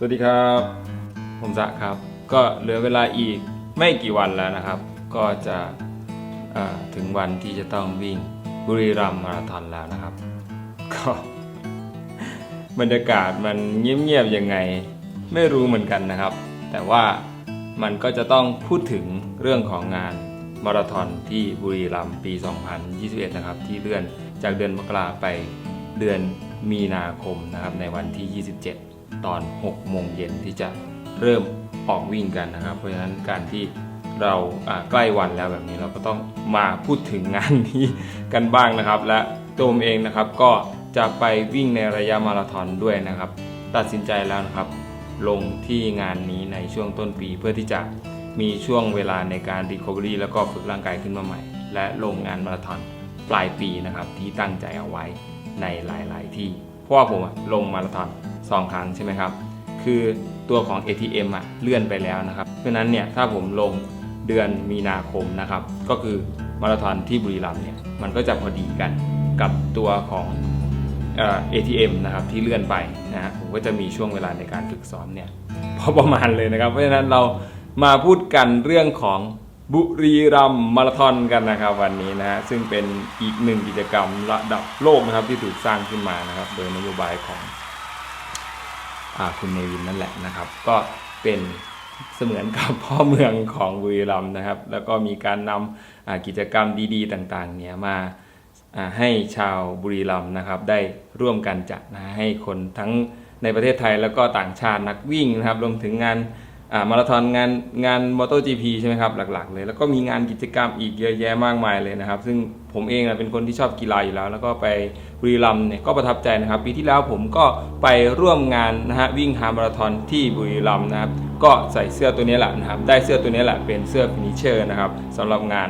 สวัสดีครับ ผมสะครับ ก็เหลือเวลาอีกไม่กี่วันแล้วนะครับ ก็จะถึงวันที่จะต้องวิ่งบุรีรัมย์มาราธอนแล้วนะครับ ก็บรรยากาศมันเงียบๆยังไงไม่รู้เหมือนกันนะครับ แต่ว่ามันก็จะต้องพูดถึงเรื่องของงานมาราธอนที่บุรีรัมย์ปี 2021 นะครับ ที่เลื่อนจากเดือนมกราไปเดือนมีนาคมนะครับในวันที่ 27 ตอน6โมงเย็นที่จะเริ่มออกวิ่งกันนะครับ เพราะฉะนั้นการที่เราใกล้วันแล้วแบบนี้เราก็ต้องมาพูดถึงงานนี้กันบ้างนะครับ และตัวผมเองนะครับก็จะไปวิ่งในระยะมาราธอนด้วยนะครับ ตัดสินใจแล้วนะครับ ลงที่งานนี้ในช่วงต้นปีเพื่อที่จะมีช่วงเวลาในการรีคอ v เ r y แล้วก็ฝึกร่างกายขึ้นมาใหม่ และลงงานมาราธอนปลายปีนะครับที่ตั้งใจเอาไว้ในหลาย ๆ ที่เพราะว่าผมลงมาราธอน สองครั้งใช่ไหมครับ คือตัวของ ATM อะเลื่อนไปแล้วนะครับ เพราะนั้นเนี่ยถ้าผมลงเดือนมีนาคมนะครับ ก็คือมาราธอนที่บุรีรัมย์เนี่ยมันก็จะพอดีกันกับตัวของเอ่อ ATM นะครับที่เลื่อนไปนะฮะผมก็จะมีช่วงเวลาในการฝึกซ้อมเนี่ยพอประมาณเลยนะครับ เพราะฉะนั้นเรามาพูดกันเรื่องของบุรีรัมย์มาราธอนกันนะครับวันนี้นะฮะซึ่งเป็นอีกหนึ่งกิจกรรมระดับโลกนะครับที่ถูกสร้างขึ้นมานะครับ โดยนโยบายของ คุณเนวินนั่นแหละนะครับ ก็เป็นเสมือนกับพ่อเมืองของบุรีรัมย์นะครับ แล้วก็มีการนำกิจกรรมดีๆ ต่างๆเนี่ยมาอ่าให้ชาวบุรีรัมย์นะครับได้ร่วมกันจัดนะให้คนทั้งในประเทศไทยแล้วก็ต่างชาตินักวิ่งนะครับรวมถึงงาน อ่ามาราธอนงานงานมอเตอร์จีพีใช่ไหมครับหลัก ๆ เลย แล้วก็มีงานกิจกรรมอีกเยอะแยะมากมายเลยนะครับ ซึ่งผมเองนะเป็นคนที่ชอบกีฬาอยู่แล้ว แล้วก็ไปบุรีรัมย์เนี่ยก็ประทับใจนะครับ ปีที่แล้วผมก็ไปร่วมงานนะฮะวิ่งฮาล์มาราธอนที่บุรีรัมย์นะครับ ก็ใส่เสื้อตัวนี้แหละนะครับ ได้เสื้อตัวนี้แหละเป็นเสื้อฟินิเชอร์นะครับสำหรับงาน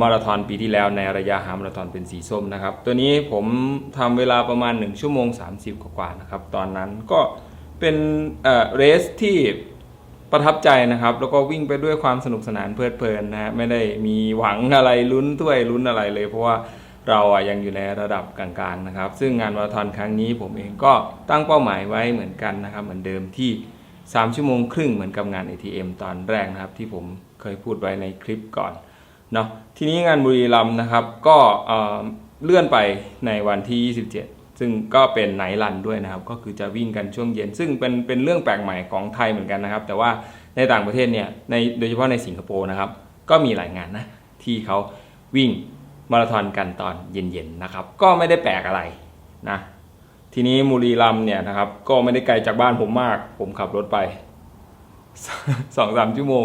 มาราธอนปีที่แล้วในระยะฮาล์มาราธอนเป็นสีส้มนะครับ ตัวนี้ผมทำเวลาประมาณ 1 ชั่วโมง 30 กว่าๆนะครับ ตอนนั้นก็เป็นเอ่อเรสที่ ประทับใจนะครับ แล้วก็วิ่งไปด้วยความสนุกสนานเพลิดเพลินนะฮะไม่ได้มีหวังอะไรลุ้นถ้วยลุ้นอะไรเลย เพราะว่าเราอะยังอยู่ในระดับกลางๆนะครับ ซึ่งงานมาราธอนครั้งนี้ผมเองก็ตั้งเป้าหมายไว้เหมือนกันนะครับ เหมือนเดิมที่ 3 ชั่วโมงครึ่งเหมือนกับงาน ATM ตอนแรกนะครับ ที่ผมเคยพูดไว้ในคลิปก่อนเนาะทีนี้งานบุรีรัมย์นะครับก็เอ่อเลื่อนไปในวันที่ 27 ซึ่งก็เป็นไนท์รันด้วยนะครับ ก็คือจะวิ่งกันช่วงเย็น ซึ่งเป็นเป็นเรื่องแปลกใหม่ของไทยเหมือนกันนะครับ แต่ว่าในต่างประเทศเนี่ยในโดยเฉพาะในสิงคโปร์นะครับ ก็มีหลายงานนะที่เขาวิ่งมาราธอนกันตอนเย็นๆนะครับ ก็ไม่ได้แปลกอะไรนะทีนี้บุรีรัมเนี่ยนะครับ ก็ไม่ได้ไกลจากบ้านผมมาก ผมขับรถไปสองสามชั่วโมง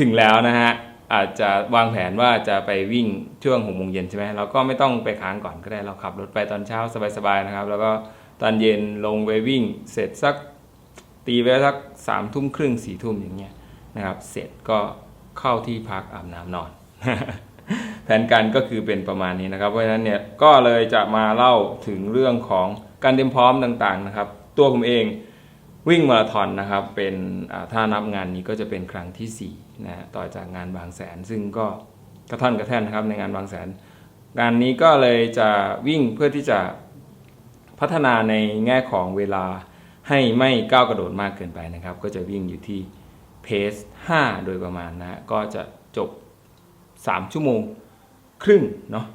ถึงแล้วนะฮะ อาจจะวางแผนว่าจะไปวิ่งช่วงหกโมงเย็นใช่ไหมเราก็ไม่ต้องไปค้างก่อนก็ได้เราขับรถไปตอนเช้าสบายๆนะครับ แล้วก็ตอนเย็นลงไปวิ่ง เสร็จสักตีไว้สักสามทุ่มครึ่งสี่ทุ่มอย่างเงี้ยนะครับ เสร็จก็เข้าที่พักอาบน้ำนอน แผนการก็คือเป็นประมาณนี้นะครับ เพราะฉะนั้นเนี่ยก็เลยจะมาเล่าถึงเรื่องของการเตรียมพร้อมต่างๆนะครับ ตัวผมเอง วิ่งมาราธอนนะครับเป็นอ่าถ้านับงานนี้ก็จะเป็นครั้งที่4นะฮะต่อจากงานบางแสน ซึ่งก็กระท่อนกระแท่นนะครับในงานบางแสน งานนี้ก็เลยจะวิ่งเพื่อที่จะพัฒนาในแง่ของเวลาให้ไม่ก้าวกระโดดมากเกินไปนะครับ ก็จะวิ่งอยู่ที่เพส5โดยประมาณนะก็จะจบ 3 ชั่วโมงครึ่งเนาะ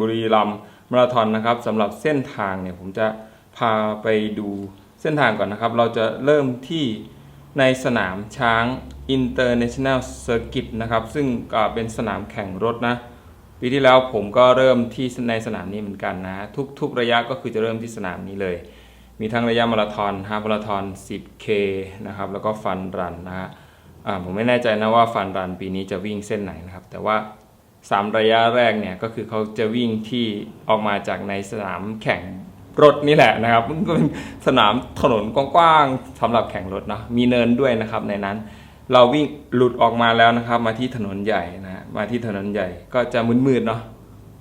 บุรีรัมมาราธอนนะครับสำหรับเส้นทางเนี่ยผมจะพาไปดู เส้นทางก่อนนะครับ เราจะเริ่มที่ในสนามช้าง International Circuit นะครับ ซึ่งก็เป็นสนามแข่งรถนะปีที่แล้วผมก็เริ่มที่ในสนามนี้เหมือนกันนะ ทุกทุกระยะก็คือจะเริ่มที่สนามนี้เลย มีทั้งระยะมาราธอนฮาฟมาราธอน 10K นะครับแล้วก็ฟันรันนะฮะผมไม่แน่ใจนะว่าฟันรันปีนี้จะวิ่งเส้นไหนนะครับ แต่ว่าสามระยะแรกเนี่ยก็คือเขาจะวิ่งที่ออกมาจากในสนามแข่ง รถนี่แหละนะครับมันก็เป็นสนามถนนกว้างๆสำหรับแข่งรถเนาะมีเนินด้วยนะครับในนั้น เราวิ่งหลุดออกมาแล้วนะครับ มาที่ถนนใหญ่นะฮะมาที่ถนนใหญ่ก็จะมืดๆเนาะ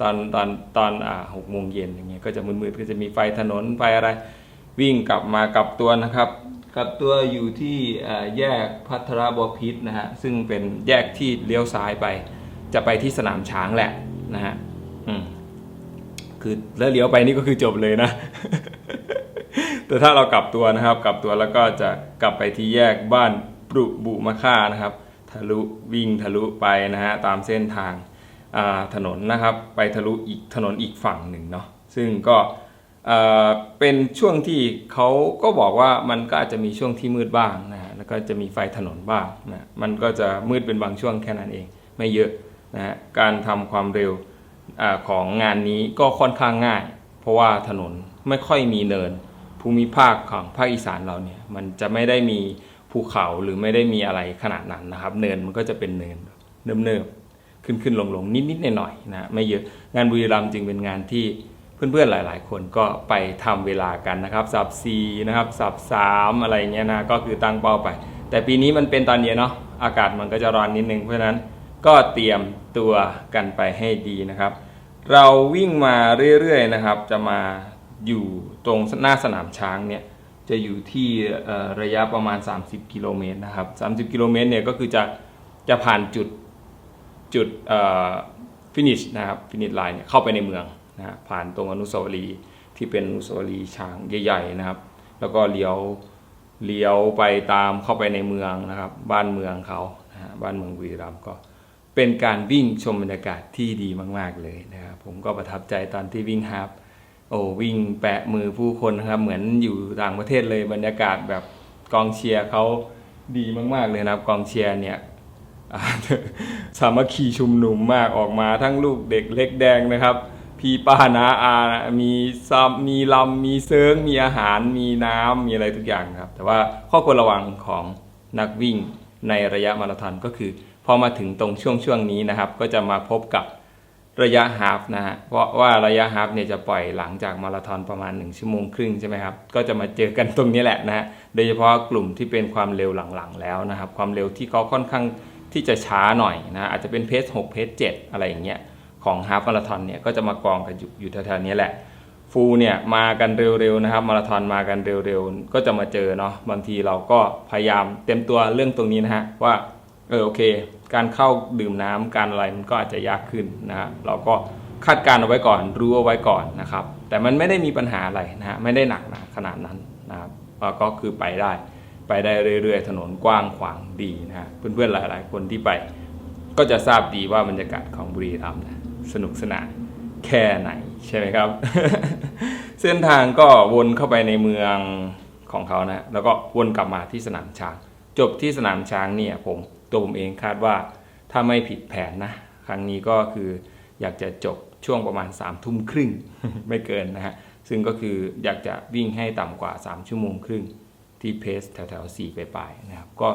ตอนตอนตอนอ่าหกโมงเย็นอย่างเงี้ยก็จะมืดๆก็จะมีไฟถนนไฟอะไร วิ่งกลับมากลับตัวนะครับ กลับตัวอยู่ที่อ่าแยกพัทรบพิษนะฮะซึ่งเป็นแยกที่เลี้ยวซ้ายไป จะไปที่สนามช้างแหละนะฮะอืม คือแล้วเลี้ยวไปนี่ก็คือจบเลยนะ แต่ถ้าเรากลับตัวนะครับ กลับตัวแล้วก็จะกลับไปที่แยกบ้านปรุบุมะค่านะครับ ทะลุวิ่งทะลุไปนะฮะตามเส้นทางาถนนนะครับ ไปทะลุอีกถนนอีกฝั่งหนึ่งเนาะซึ่งก็เป็นช่วงที่เขาก็บอกว่ามันก็อาจจะมีช่วงที่มืดบ้างนะฮะแล้วก็จะมีไฟถนนบ้างนะมันก็จะมืดเป็นบางช่วงแค่นั้นเอง ไม่เยอะนะฮะการทำความเร็ว อของงานนี้ก็ค่อนข้างง่าย เพราะว่าถนนไม่ค่อยมีเนิน ภูมิภาคของภาคอีสานเราเนี่ยมันจะไม่ได้มีภูเขาหรือไม่ได้มีอะไรขนาดนั้นนะครับ เนินมันก็จะเป็นเนินเนิบๆขึ้นขึ้นลงลงนิดนิดๆหน่อยๆนะไม่เยอะงานบุรีรัมย์จึงเป็นงานที่เพื่อนๆหลาย ๆ คนก็ไปทำเวลากันนะครับสับซีนะครับสับสามอะไรเงี้ยนะก็คือตั้งเป้าไป แต่ปีนี้มันเป็นตอนเย็นเนาะอากาศมันก็จะร้อนนิดนึงเพราะฉะนั้น ก็เตรียมตัวกันไปให้ดีนะครับ เราวิ่งมาเรื่อยๆนะครับ จะมาอยู่ตรงหน้าสนามช้างเนี่ยจะอยู่ที่ระยะประมาณ 30 กิโลเมตรนะครับ 30 กิโลเมตรเนี่ยก็คือจะจะผ่านจุดจุดฟินิชนะครับฟินิชไลน์เนี่ยเข้าไปในเมืองนะผ่านตรงอนุสาวรีย์ที่เป็นอนุสาวรีย์ช้างใหญ่ๆนะครับ แล้วก็เลี้ยวเลี้ยวไปตามเข้าไปในเมืองนะครับ บ้านเมืองเขานะบ้านเมืองบุรีรัมก็ เป็นการวิ่งชมบรรยากาศที่ดีมาก ๆเลยนะครับผมก็ประทับใจตอนที่วิ่งฮาล์ฟโอ้วิ่งแปะมือผู้คนนะครับเหมือนอยู่ต่างประเทศเลยบรรยากาศแบบกองเชียร์เขาดีมาก ๆ เลยนะครับกองเชียร์เนี่ยสามัคคีชุมนุมมากออกมาทั้งลูกเด็กเล็กแดงนะครับ พี่ป้านาอามีซับมีลำมีเซิงมีอาหารมีน้ำมีอะไรทุกอย่างครับ แต่ว่าข้อควรระวังของนักวิ่งในระยะมาราธอนก็คือ พอมาถึงตรงช่วงช่วงนี้นะครับ ก็จะมาพบกับระยะฮาฟนะฮะเพราะว่าระยะฮาฟเนี่ยจะปล่อยหลังจากมาราธอนประมาณ 1 ชั่วโมงครึ่งใช่ไหมครับก็จะมาเจอกันตรงนี้แหละนะฮะโดยเฉพาะกลุ่มที่เป็นความเร็วหลังๆแล้วนะครับ ความเร็วที่เขาค่อนข้างที่จะช้าหน่อยนะอาจจะเป็นเพจ6เพจ7อะไรอย่างเงี้ยของฮาฟมาราธอนเนี่ยก็จะมากองกันอยู่แถวๆนี้แหละฟูลเนี่ยมากันเร็วๆนะครับมาราธอนมากันเร็วๆ ก็จะมาเจอเนาะบางทีเราก็พยายามเต็มตัวเรื่องตรงนี้นะฮะว่า เออโอเค การเข้าดื่มน้ำการอะไรมันก็อาจจะยากขึ้นนะฮะเราก็คาดการณ์เอาไว้ก่อนรู้เอาไว้ก่อนนะครับ แต่มันไม่ได้มีปัญหาอะไรนะฮะไม่ได้หนักนาขนาดนั้นนะครับก็คือไปได้ไปได้เรื่อยๆ ถนนกว้างขวางดีนะฮะเพื่อนๆหลายๆ คนที่ไป ก็จะทราบดีว่าบรรยากาศของบุรีรัมย์นะสนุกสนานแค่ไหนใช่ไหมครับ เส้นทางก็วนเข้าไปในเมืองของเขานะแล้วก็วนกลับมาที่สนามช้าง จบที่สนามช้างเนี่ยผม ตัวผมเองคาดว่าถ้าไม่ผิดแผนนะ ครั้งนี้ก็คืออยากจะจบช่วงประมาณ3ามทุ่มครึ่งไม่เกินนะฮะ ซึ่งก็คืออยากจะวิ่งให้ต่ำกว่า 3 ชั่วโมงครึ่งที่เพสแถวๆ4ไปปลายนะครับ ก็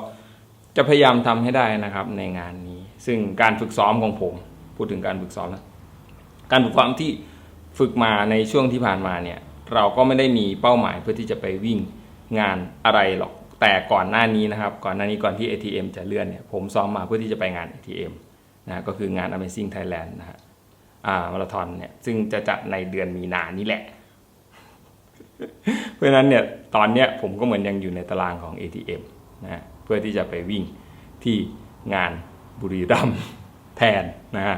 จะพยายามทำให้ได้นะครับในงานนี้ ซึ่งการฝึกซ้อมของผม พูดถึงการฝึกซ้อมนะการฝึกซ้อมที่ฝึกมาในช่วงที่ผ่านมาเนี่ย เราก็ไม่ได้มีเป้าหมายเพื่อที่จะไปวิ่งงานอะไรหรอก แต่ก่อนหน้านี้นะครับ ก่อนหน้านี้ก่อนที่ ATM จะเลื่อนเนี่ยผมซ้อมมาเพื่อที่จะไปงาน ATM นะก็คืองาน Amazing Thailand นะฮะอ่ามาราธอนเนี่ยซึ่งจะจัดในเดือนมีนานี้แหละ เพราะฉะนั้นเนี่ยตอนเนี้ยผมก็เหมือนยังอยู่ในตารางของ ATM นะเพื่อที่จะไปวิ่งที่งานบุรีรัมย์แทนนะฮะ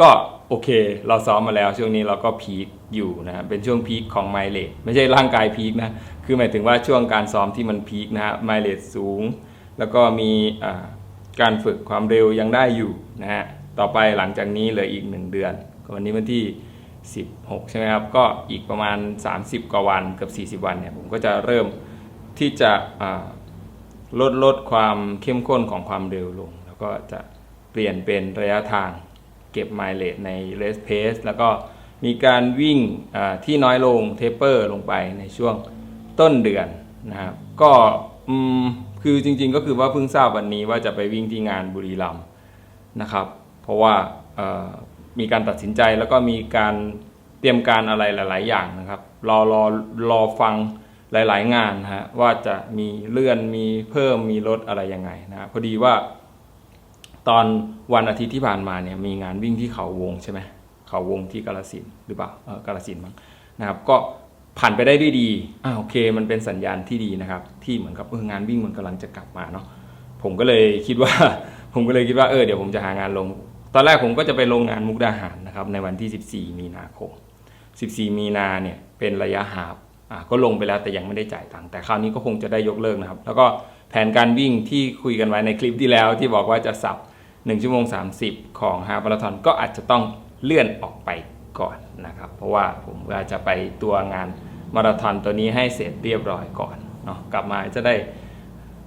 ก็โอเคเราซ้อมมาแล้วช่วงนี้เราก็พีคอยู่นะเป็นช่วงพีคของไมเล e ไม่ใช่ร่างกายพีคนะ คือหมายถึงว่าช่วงการซ้อมที่มันพีคนะฮะไมเล e สูง แล้วก็มีการฝึกความเร็วยังได้อยู่นะฮะต่อไปหลังจากนี้เหลืออีก 1 เดือนวันนี้วันที่ 16 ใช่ไหมครับ ก็อีกประมาณ 30 กว่าวันเกือบ40 วันเนี่ยผมก็จะเริ่มที่จะลดลดความเข้มข้นของความเร็วลง แล้วก็จะเปลี่ยนเป็นระยะทางเก็บไมล์เลสในเรสเพสแล้วก็มีการวิ่งที่น้อยลงเทปเปอร์ลงไปในช่วง ต้นเดือนนะครับก็คือจริงๆก็คือว่าเพิ่งทราบวันนี้ว่าจะไปวิ่งที่งานบุรีรัมย์นะครับ เพราะว่ามีการตัดสินใจแล้วก็มีการเตรียมการอะไรหลาย ๆ อย่างนะครับ รอรอรอฟังหลาย ๆ งานนะฮะว่าจะมีเลื่อนมีเพิ่มมีลดอะไรยังไงนะพอดีว่าตอนวันอาทิตย์ที่ผ่านมาเนี่ยมีงานวิ่งที่เขาวงใช่ไหมเขาวงที่กาลสินหรือเปล่าเออกาลสินมั้งนะครับ ก็ ผ่านไปได้ด้วยดีอ่าโอเค มันเป็นสัญญาณที่ดีนะครับ ที่เหมือนกับเอองานวิ่งมันกำลังจะกลับมาเนาะผมก็เลยคิดว่า ผมก็เลยคิดว่าเออเดี๋ยวผมจะหางานลง ตอนแรกผมก็จะไปลงงานมุกดาหารนะครับในวันที่ 14 มีนาคม 14 มีนาเนี่ยเป็นระยะหาบอ่าก็ลงไปแล้วแต่ยังไม่ได้จ่ายตังค์แต่คราวนี้ก็คงจะได้ยกเลิกนะครับ แล้วก็แผนการวิ่งที่คุยกันไว้ในคลิปที่แล้ว ที่บอกว่าจะสับ1ชั่วโมง 30 ของฮามาราธอนก็อาจจะต้องเลื่อนออกไปก่อนนะครับ เพราะว่าผมก็จะไปตัวงาน มาราธอนตัวนี้ให้เสร็จเรียบร้อยก่อนเนาะกลับมาจะได้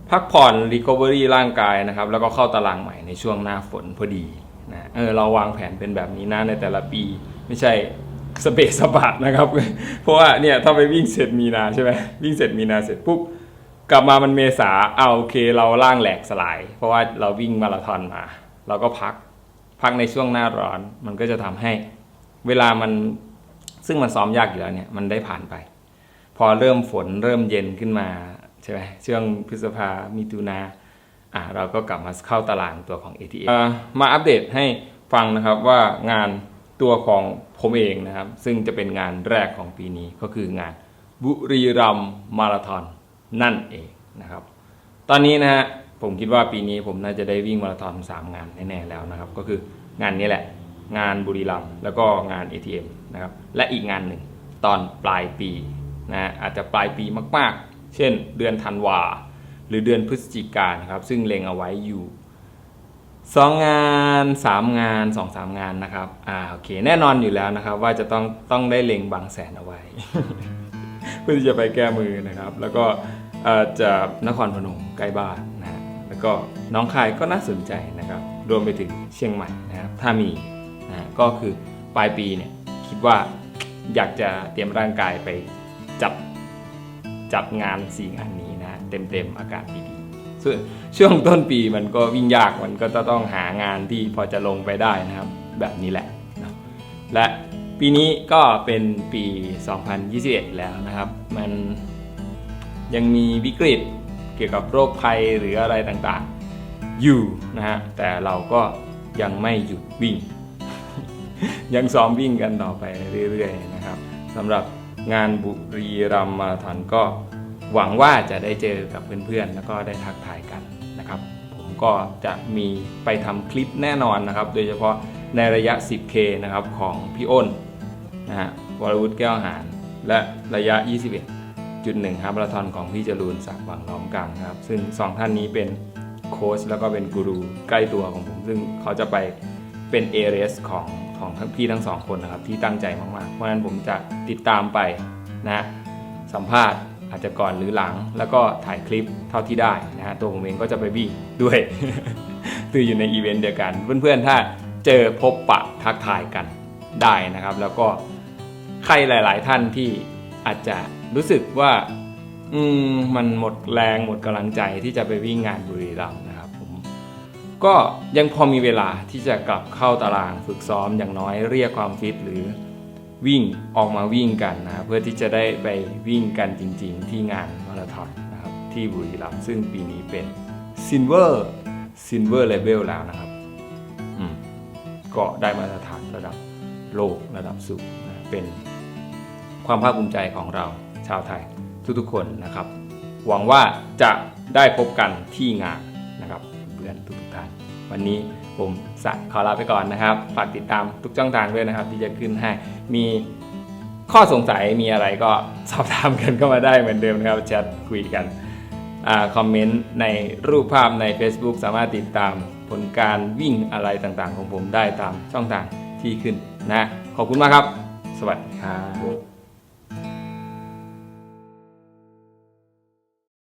พักผ่อนรีคอเวอรี่ร่างกายนะครับ แล้วก็เข้าตารางใหม่ในช่วงหน้าฝนพอดีนะเออเราวางแผนเป็นแบบนี้นะในแต่ละปีไม่ใช่สเปซสปะนะครับ เพราะว่าเนี่ยถ้าไปวิ่งเสร็จมีนาใช่ไหมวิ่งเสร็จมีนาเสร็จปุ๊บกลับมามันเมษาเอาโอเคเราล่างแหลกสลาย เพราะว่าเราวิ่งมาราธอนมา เราก็พักพักในช่วงหน้าร้อนมันก็จะทำให้เวลามันซึ่งมันซ้อมยากอยู่แล้วเนี่ยมันได้ผ่านไป พอเริ่มฝนเริ่มเย็นขึ้นมาใช่ไหมช่วงพฤษภามิถุนาอะเราก็กลับมาเข้าตารางตัวของ ATM อ่ามาอัปเดตให้ฟังนะครับว่างานตัวของผมเองนะครับ ซึ่งจะเป็นงานแรกของปีนี้ก็คืองานบุรีรัมมาราธอนนั่นเองนะครับ ตอนนี้นะฮะผมคิดว่าปีนี้ผมน่าจะได้วิ่งมาราธอนสามงานแน่ๆแล้วนะครับ ก็คืองานนี้แหละ งานบุรีรัมแล้วก็งาน ATM นะครับและอีกงานหนึ่งตอนปลายปี นะอาจจะปลายปีมาก ๆ เช่น เดือนธันวาหรือเดือนพฤศจิกายนครับ ซึ่งเล็งเอาไว้อยู่สองงานสามงานสองสามงานนะครับอ่าโอเคแน่นอนอยู่แล้วนะครับ ว่าจะต้องต้องได้เล็งบางแสนเอาไว้ เพื่อที่จะไปแก้มือนะครับ แล้วก็จะนครพนมใกล้บ้านนะฮะแล้วก็น้องคายก็น่าสนใจนะครับ รวมไปถึงเชียงใหม่นะครับ ถ้ามีนะฮะก็คือปลายปีเนี่ยคิดว่าอยากจะเตรียมร่างกายไป จับจัดงานสี่งานนี้นะเต็มๆอากาศดีๆส่วนช่วงต้นปีมันก็วิ่งยากมันก็จะต้องหางานที่พอจะลงไปได้นะครับ แบบนี้แหละนะและปีนี้ก็เป็นปี 2021 แล้วนะครับ มันยังมีวิกฤตเกี่ยวกับโรคภัยหรืออะไรต่างๆ อยู่นะฮะแต่เราก็ยังไม่หยุดวิ่ง ยังซ้อมวิ่งกันต่อไปเรื่อยๆนะครับสำหรับ งานบุรีรัมย์มาราธอนก็หวังว่าจะได้เจอกับเพื่อนๆ แล้วก็ได้ทักทายกันนะครับ ผมก็จะมีไปทำคลิปแน่นอนนะครับ โดยเฉพาะในระยะ 10K นะครับของพี่อ้นนะฮะวรวุฒิแก้วหารและระยะ 21.1ครับมาราธอนของพี่จรูนศักดิ์หวังล้อมกลางนะครับ ซึ่งสองท่านนี้เป็นโค้ชแล้วก็เป็นกูรูใกล้ตัวของผม ซึ่งเขาจะไปเป็นเอเรสของ ของทั้งพี่ทั้งสองคนนะครับ ที่ตั้งใจมากๆ เพราะฉะนั้นผมจะติดตามไปนะสัมภาษณ์อาจจะก่อนหรือหลัง แล้วก็ถ่ายคลิปเท่าที่ได้นะฮะตัวผมเองก็จะไปวิ่งด้วยคืออยู่ในอีเวนต์เดียวกัน เพื่อนๆ ถ้าเจอพบปะทักทายกันได้นะครับ แล้วก็ใครหลาย ๆ ท่านที่อาจจะรู้สึกว่า อืมมันหมดแรงหมดกำลังใจที่จะไปวิ่งงานบุรีรัมย์นะครับผม ก็ยังพอมีเวลาที่จะกลับเข้าตารางฝึกซ้อมอย่างน้อยเรียกความฟิตหรือวิ่งออกมาวิ่งกันนะเพื่อที่จะได้ไปวิ่งกันจริง ๆ ที่งานมาราธอนนะครับที่บุรีรัมย์ซึ่งปีนี้เป็น Silver Silver Level แล้วนะครับอืมก็ได้มาตรฐานระดับโลกระดับสูงนะเป็นความภาคภูมิใจของเราชาวไทยทุกๆคนนะครับ หวังว่าจะได้พบกันที่งานนะครับ พื่อนทุกๆท่านวันนี้ผมสักขอลาไปก่อนนะครับ ฝากติดตามทุกช่องทางด้วยนะครับ ที่จะขึ้นให้มีข้อสงสัยมีอะไรก็สอบถามกันเข้ามาได้เหมือนเดิมนะครับแชทคุยกันอคอมเมนต์ในรูปภาพใน Facebook สามารถติดตามผลการวิ่งอะไรต่างๆ ของผมได้ตามช่องทางที่ขึ้นนะ ขอบคุณมากครับ สวัสดีครับ